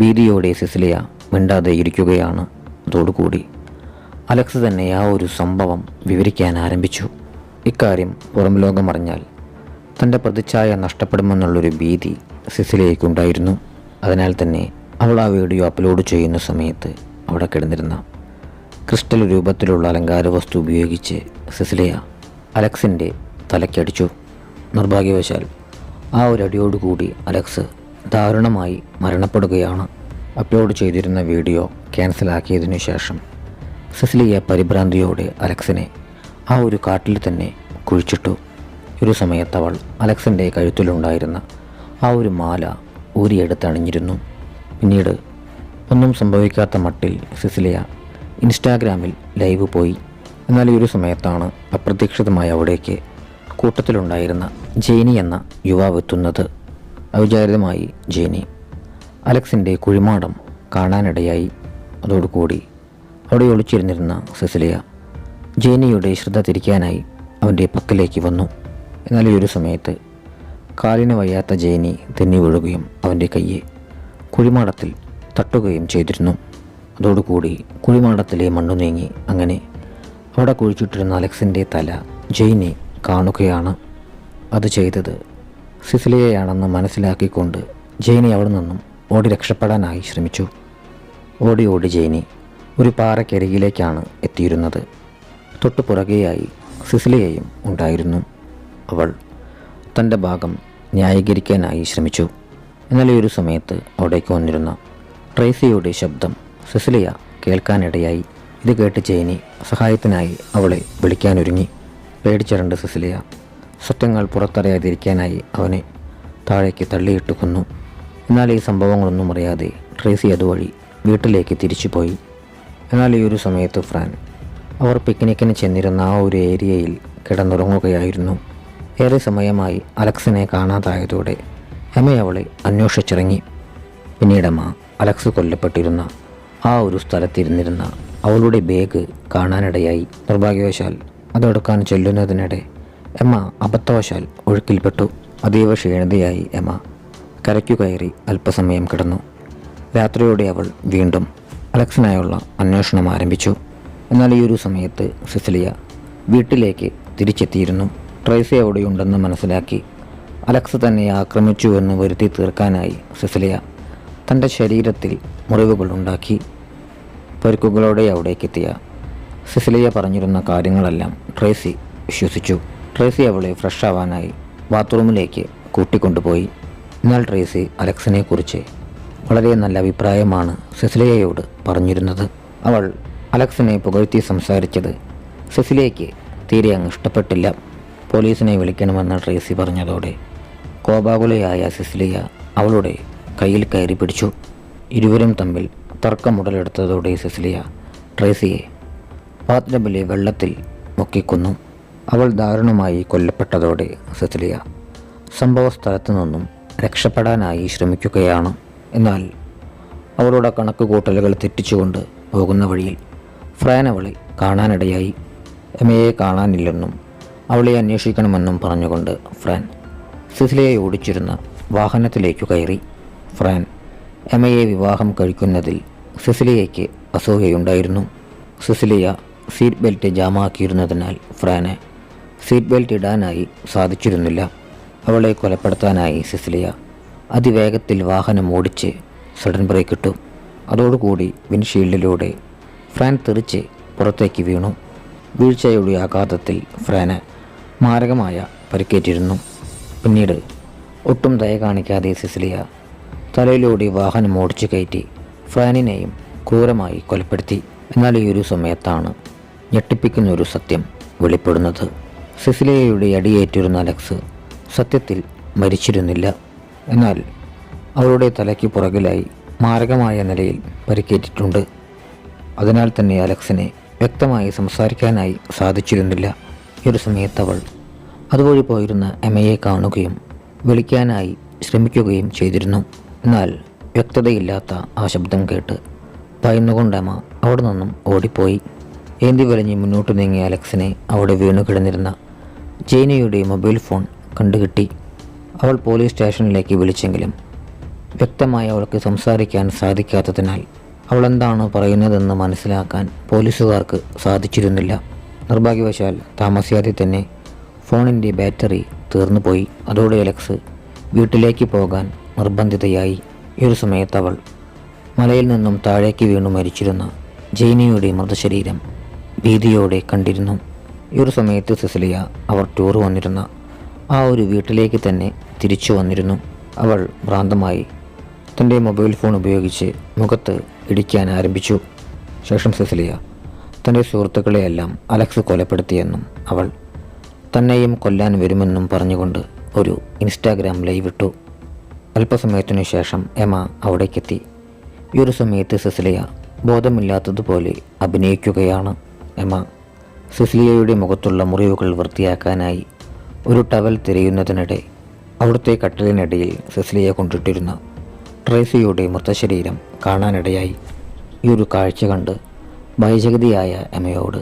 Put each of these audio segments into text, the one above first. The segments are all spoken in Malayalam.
ഭീതിയോടെ സിസിലിയ മിണ്ടാതെ ഇരിക്കുകയാണ് അതോടുകൂടി അലക്സ് തന്നെ ആ ഒരു സംഭവം വിവരിക്കാൻ ആരംഭിച്ചു. ഇക്കാര്യം പുറം ലോകം അറിഞ്ഞാൽ തന്റെ പ്രതിച്ഛായ നഷ്ടപ്പെടുമെന്നുള്ളൊരു ഭീതി സിസിലിയയ്ക്കുണ്ടായിരുന്നു. അതിനാൽ തന്നെ അവൾ ആ വീഡിയോ അപ്ലോഡ് ചെയ്യുന്ന സമയത്ത് അവിടെ കിടന്നിരുന്ന ക്രിസ്റ്റൽ രൂപത്തിലുള്ള അലങ്കാര വസ്തു ഉപയോഗിച്ച് സിസിലിയ അലക്സിന്റെ തലയ്ക്കടിച്ചു നിർഭാഗ്യവശാൽ ആ ഒരു അടിയോടുകൂടി അലക്സ് ദാരുണമായി മരണപ്പെടുകയാണ്. അപ്ലോഡ് ചെയ്തിരുന്ന വീഡിയോ ക്യാൻസലാക്കിയതിനു ശേഷം സെസിലിയ പരിഭ്രാന്തിയോടെ അലക്സിനെ ആ ഒരു കാട്ടിൽ തന്നെ കുഴിച്ചിട്ടു. ഒരു സമയത്ത് അവൾ അലക്സിന്റെ കഴുത്തിലുണ്ടായിരുന്ന ആ ഒരു മാല ഊരിയെടുത്തണിഞ്ഞിരുന്നു പിന്നീട് ഒന്നും സംഭവിക്കാത്ത മട്ടിൽ സിസിലിയ ഇൻസ്റ്റാഗ്രാമിൽ ലൈവ് പോയി. എന്നാൽ ഈ ഒരു സമയത്താണ് അപ്രതീക്ഷിതമായി അവിടേക്ക് കൂട്ടത്തിലുണ്ടായിരുന്ന ജെയിനി എന്ന യുവാവ് എത്തുന്നത്. അവിചാരിതമായി ജേനി. അലക്സിന്റെ കുഴിമാടം കാണാനിടയായി. അതോടുകൂടി അവിടെ ഒളിച്ചിരുന്നിരുന്ന സെസിലിയ ജേനിയുടെ ശ്രദ്ധ തിരിക്കാനായി അവന്റെ പക്കലേക്ക് വന്നു. എന്നാൽ ഈ ഒരു സമയത്ത് കാലിന് വയ്യാത്ത ജേനി തെന്നി വീഴുകയും അവന്റെ കയ്യെ കുഴിമാടത്തിൽ തട്ടുകയും ചെയ്തിരുന്നു. അതോടുകൂടി കുഴിമാടത്തിലെ മണ്ണു നീങ്ങി അങ്ങനെ അവിടെ കുഴിച്ചിട്ടിരുന്ന അലക്സിന്റെ തല ജെയിനി കാണുകയാണ്. അത് ചെയ്തത് സിസിലിയയാണെന്ന് മനസ്സിലാക്കിക്കൊണ്ട് ജെയിനി അവിടെ നിന്നും ഓടി രക്ഷപ്പെടാനായി ശ്രമിച്ചു. ഓടി ഓടി ജെയിനി ഒരു പാറക്കരികിലേക്കാണ് എത്തിയിരുന്നത്. തൊട്ടു പുറകെയായി സിസിലിയയും ഉണ്ടായിരുന്നു. അവൾ തന്റെ ഭാഗം ന്യായീകരിക്കാനായി ശ്രമിച്ചു. എന്നാൽ ഈ ഒരു സമയത്ത് അവിടേക്ക് വന്നിരുന്ന ട്രേസിയുടെ ശബ്ദം സിസിലിയ കേൾക്കാനിടയായി. ഇത് കേട്ട് ജെയിനി സഹായത്തിനായി അവളെ വിളിക്കാനൊരുങ്ങി. പേടിച്ചിരണ്ട് സിസിലിയ സത്യങ്ങൾ പുറത്തറിയാതിരിക്കാനായി അവനെ താഴേക്ക് തള്ളിയിട്ട് കൊന്നു. എന്നാൽ ഈ സംഭവങ്ങളൊന്നും അറിയാതെ ട്രേസി അതുവഴി വീട്ടിലേക്ക് തിരിച്ചുപോയി. എന്നാൽ ഈ ഒരു സമയത്ത് ഫ്രാൻ അവർ പിക്നിക്കിന് ചെന്നിരുന്ന ആ ഒരു ഏരിയയിൽ കിടന്നുറങ്ങുകയായിരുന്നു. ഏറെ സമയമായി അലക്സിനെ കാണാതായതോടെ എമ അവളെ അന്വേഷിച്ചിറങ്ങി. പിന്നീടമ്മ അലക്സ് കൊല്ലപ്പെട്ടിരുന്ന ആ ഒരു സ്ഥലത്തിരുന്നിരുന്ന അവളുടെ ബാഗ് കാണാനിടയായി. നിർഭാഗ്യവശാൽ അതെടുക്കാൻ ചെല്ലുന്നതിനിടെ എമ്മ അബദ്ധവശാൽ ഒഴുക്കിൽപ്പെട്ടു. അതീവ ക്ഷീണിതയായി എമ്മ. കരയ്ക്കു കയറി അല്പസമയം കിടന്നു. രാത്രിയോടെ അവൾ വീണ്ടും അലക്സിനായുള്ള അന്വേഷണം ആരംഭിച്ചു. എന്നാൽ ഈ ഒരു സമയത്ത് സിസിലിയ വീട്ടിലേക്ക് തിരിച്ചെത്തിയിരുന്നു. ട്രേസി അവിടെയുണ്ടെന്ന് മനസ്സിലാക്കി. അലക്സ് തന്നെ ആക്രമിച്ചു എന്ന് വരുത്തി തീർക്കാനായി സിസിലിയ തന്റെ ശരീരത്തിൽ മുറിവുകൾ ഉണ്ടാക്കി. പരിക്കുകളോടെ അവിടേക്കെത്തിയ സിസിലിയ പറഞ്ഞിരുന്ന കാര്യങ്ങളെല്ലാം ട്രേസി വിശ്വസിച്ചു. ട്രേസി അവളെ ഫ്രഷ് ആവാനായി ബാത്റൂമിലേക്ക് കൂട്ടിക്കൊണ്ടുപോയി. എന്നാൽ ട്രേസി അലക്സിനെക്കുറിച്ച് വളരെ നല്ല അഭിപ്രായമാണ് സെസിലിയയോട് പറഞ്ഞിരുന്നത്. അവൾ അലക്സിനെ പുകഴ്ത്തി സംസാരിച്ചത് സെസിലിയയ്ക്ക് തീരെ അങ്ങ് ഇഷ്ടപ്പെട്ടില്ല. പോലീസിനെ വിളിക്കണമെന്ന് ട്രേസി പറഞ്ഞതോടെ കോപാകുലയായ സെസിലിയ അവളുടെ കയ്യിൽ കയറി പിടിച്ചു. ഇരുവരും തമ്മിൽ തർക്കമുടലെടുത്തതോടെ സെസിലിയ ട്രേസിയെ ബാത്ടബിലെ വെള്ളത്തിൽ മുക്കിക്കൊന്നു. അവൾ ദാരുണമായി കൊല്ലപ്പെട്ടതോടെ സെസിലിയ സംഭവസ്ഥലത്തു നിന്നും രക്ഷപ്പെടാനായി ശ്രമിക്കുകയാണ്. എന്നാൽ അവളുടെ കണക്കുകൂട്ടലുകൾ തെറ്റിച്ചുകൊണ്ട് പോകുന്ന വഴിയിൽ ഫ്രാൻ അവളെ കാണാനിടയായി. എമയെ കാണാനില്ലെന്നും അവളെ അന്വേഷിക്കണമെന്നും പറഞ്ഞുകൊണ്ട് ഫ്രാൻ സിസിലിയെ ഓടിച്ചിരുന്ന വാഹനത്തിലേക്ക് കയറി. ഫ്രാൻ എമയെ വിവാഹം കഴിക്കുന്നതിൽ സിസിലിയയ്ക്ക് അസൂയയുണ്ടായിരുന്നു. സിസിലിയ സീറ്റ് ബെൽറ്റ് ജാമാക്കിയിരുന്നതിനാൽ ഫ്രാന് സീറ്റ് ബെൽറ്റ് ഇടാനായി സാധിച്ചിരുന്നില്ല. അവളെ കൊലപ്പെടുത്താനായി സിസിലിയ അതിവേഗത്തിൽ വാഹനം ഓടിച്ച് സഡൻ ബ്രേക്ക് ഇട്ടു. അതോടുകൂടി വിൻഷീൽഡിലൂടെ ഫ്രാൻ തെറിച്ച് പുറത്തേക്ക് വീണു. വീഴ്ചയുടെ ആഘാതത്തിൽ ഫ്രാന് മാരകമായ പരിക്കേറ്റിരുന്നു. പിന്നീട് ഒട്ടും ദയ കാണിക്കാതെ സിസിലിയ തലയിലൂടെ വാഹനം ഓടിച്ചു കയറ്റി ഫ്രാനിനെയും ക്രൂരമായി കൊലപ്പെടുത്തി. എന്നാൽ ഈ ഒരു സമയത്താണ് ഞെട്ടിപ്പിക്കുന്ന ഒരു സത്യം വെളിപ്പെടുന്നത്. സിസിലിയയുടെ അടിയേറ്റിരുന്ന അലക്സ് സത്യത്തിൽ മരിച്ചിരുന്നില്ല. എന്നാൽ അവളുടെ തലയ്ക്ക് പുറകിലായി മാരകമായ നിലയിൽ പരിക്കേറ്റിട്ടുണ്ട്. അതിനാൽ തന്നെ അലക്സിനെ വ്യക്തമായി സംസാരിക്കാനായി സാധിച്ചിരുന്നില്ല. ഈ ഒരു സമയത്ത് അവൾ അതുവഴി പോയിരുന്ന എമയെ കാണുകയും വിളിക്കാനായി ശ്രമിക്കുകയും ചെയ്തിരുന്നു. എന്നാൽ വ്യക്തതയില്ലാത്ത ആ ശബ്ദം കേട്ട് ഭയന്നുകൊണ്ട് എമ അവിടെ നിന്നും ഓടിപ്പോയി. ഏന്തി വലിഞ്ഞ് മുന്നോട്ട് നീങ്ങിയ അലക്സിനെ അവിടെ വീണു കിടന്നിരുന്ന ജെയിനിയുടെ മൊബൈൽ ഫോൺ കണ്ടുകിട്ടി. അവൾ പോലീസ് സ്റ്റേഷനിലേക്ക് വിളിച്ചെങ്കിലും വ്യക്തമായി അവൾക്ക് സംസാരിക്കാൻ സാധിക്കാത്തതിനാൽ അവൾ എന്താണ് പറയുന്നതെന്ന് മനസ്സിലാക്കാൻ പോലീസുകാർക്ക് സാധിച്ചിരുന്നില്ല. നിർഭാഗ്യവശാൽ താമസിയാതെ തന്നെ ഫോണിന്റെ ബാറ്ററി തീർന്നുപോയി. അതോടെ അലക്സ് വീട്ടിലേക്ക് പോകാൻ നിർബന്ധിതയായി. ഈ ഒരു സമയത്ത് അവൾ മലയിൽ നിന്നും താഴേക്ക് വീണു മരിച്ചിരുന്ന ജൈനയുടെ മൃതശരീരം ഭീതിയോടെ കണ്ടിരുന്നു. ഈ ഒരു സമയത്ത് സിസിലിയ അവർ ടൂർ വന്നിരുന്ന ആ ഒരു വീട്ടിലേക്ക് തന്നെ തിരിച്ചു വന്നിരുന്നു. അവൾ ഭ്രാന്തമായി തന്റെ മൊബൈൽ ഫോൺ ഉപയോഗിച്ച് മുഖത്ത് ഇടിക്കാൻ ആരംഭിച്ചു. ശേഷം സിസിലിയ തന്റെ സുഹൃത്തുക്കളെയെല്ലാം അലക്സ് കൊലപ്പെടുത്തിയെന്നും അവൾ തന്നെയും കൊല്ലാൻ വരുമെന്നും പറഞ്ഞുകൊണ്ട് ഒരു ഇൻസ്റ്റാഗ്രാം ലൈവ് ഇട്ടു. അല്പസമയത്തിനു ശേഷം എമ അവിടേക്കെത്തി. ഈ ഒരു സമയത്ത് സിസിലിയ ബോധമില്ലാത്തതുപോലെ അഭിനയിക്കുകയാണ് എമ. സിസിലിയയുടെ മുഖത്തുള്ള മുറിവുകൾ വൃത്തിയാക്കാനായി ഒരു ടവൽ തിരയുന്നതിനിടെ അവിടുത്തെ കട്ടിലിനിടയിൽ സിസിലിയ കൊണ്ടിട്ടിരുന്ന ട്രേസിയുടെ മൃതശരീരം കാണാനിടയായി. ഈ ഒരു കാഴ്ച കണ്ട് ഭയജഗതിയായ എമയോട്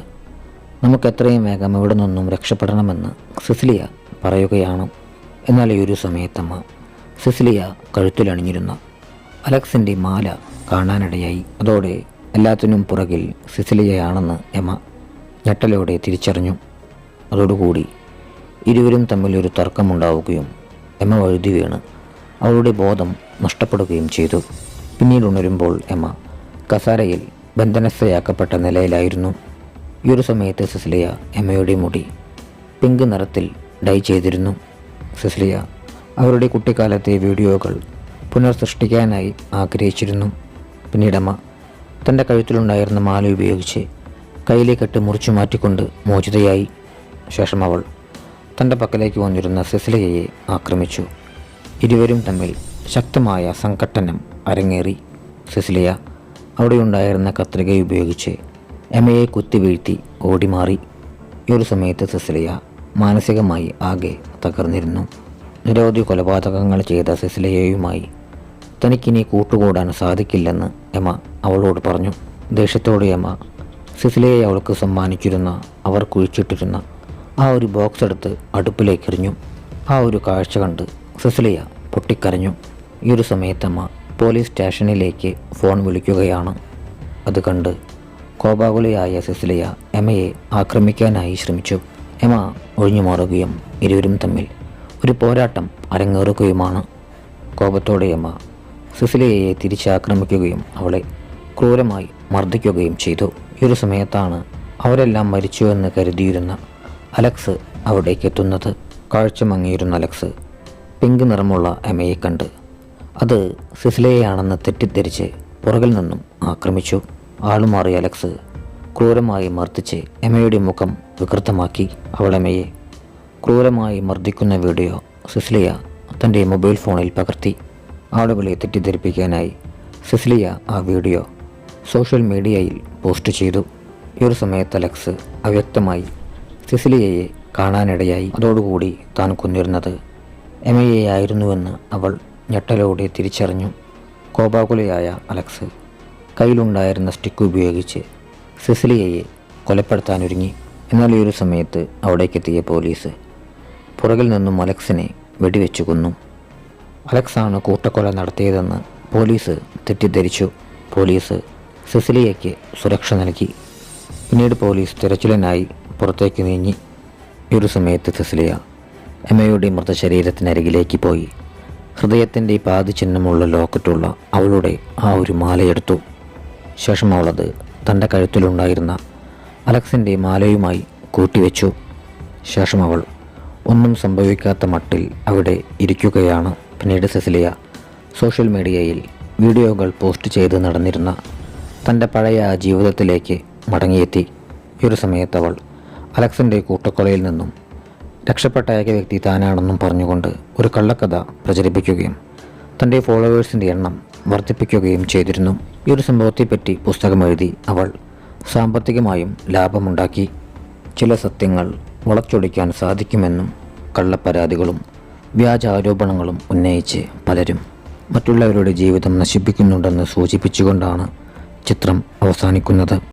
നമുക്ക് എത്രയും വേഗം ഇവിടെ നിന്നും രക്ഷപ്പെടണമെന്ന് സിസിലിയ പറയുകയാണ് എന്നാൽ ഈ ഒരു സമയത്തമ്മ സിസിലിയ കഴുത്തിലണിഞ്ഞിരുന്ന. അലക്സിന്റെ മാല കാണാനിടയായി. അതോടെ എല്ലാത്തിനും പുറകിൽ സിസിലിയയാണെന്ന് എമ ഞെട്ടലോടെ തിരിച്ചറിഞ്ഞു. അതോടുകൂടി ഇരുവരും തമ്മിൽ ഒരു തർക്കമുണ്ടാവുകയും എമ്മ വഴുതി വീണ്. അവളുടെ ബോധം നഷ്ടപ്പെടുകയും ചെയ്തു. പിന്നീട് ഉണരുമ്പോൾ എമ്മ കസാരയിൽ ബന്ധനസ്ഥയാക്കപ്പെട്ട നിലയിലായിരുന്നു. ഈ ഒരു സമയത്ത് സിസ്ലിയ എമ്മയുടെ മുടി പിങ്ക് നിറത്തിൽ ഡൈ ചെയ്തിരുന്നു. സിസ്ലിയ അവരുടെ കുട്ടിക്കാലത്തെ വീഡിയോകൾ പുനർസൃഷ്ടിക്കാനായി ആഗ്രഹിച്ചിരുന്നു. പിന്നീടമ്മ തന്റെ കഴുത്തിലുണ്ടായിരുന്ന മാല ഉപയോഗിച്ച് കയ്യിലെ കെട്ട് മുറിച്ചു മാറ്റിക്കൊണ്ട് മോചിതയായി. ശേഷം അവൾ തന്റെ പക്കലേക്ക് വന്നിരുന്ന സെസിലയെ ആക്രമിച്ചു. ഇരുവരും തമ്മിൽ ശക്തമായ സംഘട്ടനം അരങ്ങേറി. സിസിലിയ അവിടെയുണ്ടായിരുന്ന കത്രിക ഉപയോഗിച്ച് എമയെ കുത്തിവീഴ്ത്തി ഓടിമാറി. ഈ ഒരു സമയത്ത് സിസിലിയ മാനസികമായി ആകെ തകർന്നിരുന്നു. നിരവധി കൊലപാതകങ്ങൾ ചെയ്ത സിസിലിയയുമായി തനിക്കിനി കൂട്ടുകൂടാൻ സാധിക്കില്ലെന്ന് എമ അവളോട് പറഞ്ഞു. ദേഷ്യത്തോടെ എമ സിസിലിയെ അവൾക്ക് സമ്മാനിച്ചിരുന്ന അവർ കുഴിച്ചിട്ടിരുന്ന ആ ഒരു ബോക്സ് എടുത്ത് അടുപ്പിലേക്ക് എറിഞ്ഞു. ആ ഒരു കാഴ്ച കണ്ട് സിസിലിയ പൊട്ടിക്കരഞ്ഞു. ഈ ഒരു സമയത്തമ്മ പോലീസ് സ്റ്റേഷനിലേക്ക് ഫോൺ വിളിക്കുകയാണ്. അത് കണ്ട് കോപാകുലയായ സിസിലിയ എമയെ ആക്രമിക്കാനായി ശ്രമിച്ചു. എമ ഒഴിഞ്ഞു മാറുകയും ഇരുവരും തമ്മിൽ ഒരു പോരാട്ടം അരങ്ങേറുകയുമാണ്. കോപത്തോടെ എമ്മ സിസിലിയയെ തിരിച്ചാക്രമിക്കുകയും അവളെ ക്രൂരമായി മർദ്ദിക്കുകയും ചെയ്തു. ഈ ഒരു സമയത്താണ് അവരെല്ലാം മരിച്ചു എന്ന് കരുതിയിരുന്ന അലക്സ് അവിടേക്ക് എത്തുന്നത്. കാഴ്ച മങ്ങിയിരുന്ന അലക്സ് പിങ്ക് നിറമുള്ള എമയെ കണ്ട് അത് സിസിലയെയാണെന്ന് തെറ്റിദ്ധരിച്ച് പുറകിൽ നിന്നും ആക്രമിച്ചു. ആളുമാറി അലക്സ് ക്രൂരമായി മർദ്ദിച്ച് എമയുടെ മുഖം വികൃതമാക്കി. അവൾ എമയെ ക്രൂരമായി മർദ്ദിക്കുന്ന വീഡിയോ സിസിലിയ തന്റെ മൊബൈൽ ഫോണിൽ പകർത്തി. ആളുകളെ തെറ്റിദ്ധരിപ്പിക്കാനായി സിസിലിയ ആ വീഡിയോ സോഷ്യൽ മീഡിയയിൽ പോസ്റ്റ് ചെയ്തു. ഈ ഒരു സമയത്ത് അലക്സ് അവ്യക്തമായി സിസിലിയയെ കാണാനിടയായി. അതോടുകൂടി താൻ കൊന്നിരുന്നത് എമയെയായിരുന്നുവെന്ന് അവൾ ഞെട്ടലോടെ തിരിച്ചറിഞ്ഞു. കോപാകുലയായ അലക്സ് കയ്യിലുണ്ടായിരുന്ന സ്റ്റിക്ക് ഉപയോഗിച്ച് സിസിലിയയെ കൊലപ്പെടുത്താനൊരുങ്ങി. എന്നാൽ ഈ ഒരു സമയത്ത് അവിടേക്കെത്തിയ പോലീസ് പുറകിൽ നിന്നും അലക്സിനെ വെടിവെച്ചു കൊന്നു. അലക്സാണ് കൂട്ടക്കൊല നടത്തിയതെന്ന് പോലീസ് തെറ്റിദ്ധരിച്ചു. പോലീസ് സിസിലിയയ്ക്ക് സുരക്ഷ നൽകി. പിന്നീട് പോലീസ് തിരച്ചിലിനായി പുറത്തേക്ക് നീങ്ങി. ഒരു സമയത്ത് സിസിലിയ എമ്മയുടെ മൃതശരീരത്തിനരികിലേക്ക് പോയി. ഹൃദയത്തിന്റെ പാതിചിഹ്നമുള്ള ലോക്കറ്റുള്ള അവളുടെ ആ ഒരു മാലയെടുത്തു. ശേഷം അവളത് തന്റെ കഴുത്തിലുണ്ടായിരുന്ന അലക്സിന്റെ മാലയുമായി കൂട്ടിവെച്ചു. ശേഷം അവൾ ഒന്നും സംഭവിക്കാത്ത മട്ടിൽ അവിടെ ഇരിക്കുകയാണ്. പിന്നീട് സെസിലിയ സോഷ്യൽ മീഡിയയിൽ വീഡിയോകൾ പോസ്റ്റ് ചെയ്ത് നടന്നിരുന്ന തന്റെ പഴയ ജീവിതത്തിലേക്ക് മടങ്ങിയെത്തി. ഈ ഒരു സമയത്ത് അവൾ അലക്സിന്റെ കൂട്ടക്കൊലയിൽ നിന്നും രക്ഷപ്പെട്ട ഏക വ്യക്തി താനാണെന്നും പറഞ്ഞുകൊണ്ട് ഒരു കള്ളക്കഥ പ്രചരിപ്പിക്കുകയും തന്റെ ഫോളോവേഴ്സിന്റെ എണ്ണം വർദ്ധിപ്പിക്കുകയും ചെയ്തിരുന്നു. ഈ ഒരു സംഭവത്തെപ്പറ്റി പുസ്തകം എഴുതി അവൾ സാമ്പത്തികമായും ലാഭമുണ്ടാക്കി. ചില സത്യങ്ങൾ വളച്ചൊടിക്കാൻ സാധിക്കുമെന്നും കള്ളപ്പരാതികളും വ്യാജ ആരോപണങ്ങളും ഉന്നയിച്ച് പലരും മറ്റുള്ളവരുടെ ജീവിതം നശിപ്പിക്കുന്നുണ്ടെന്ന് സൂചിപ്പിച്ചുകൊണ്ടാണ് ചിത്രം അവസാനിക്കുന്നത്.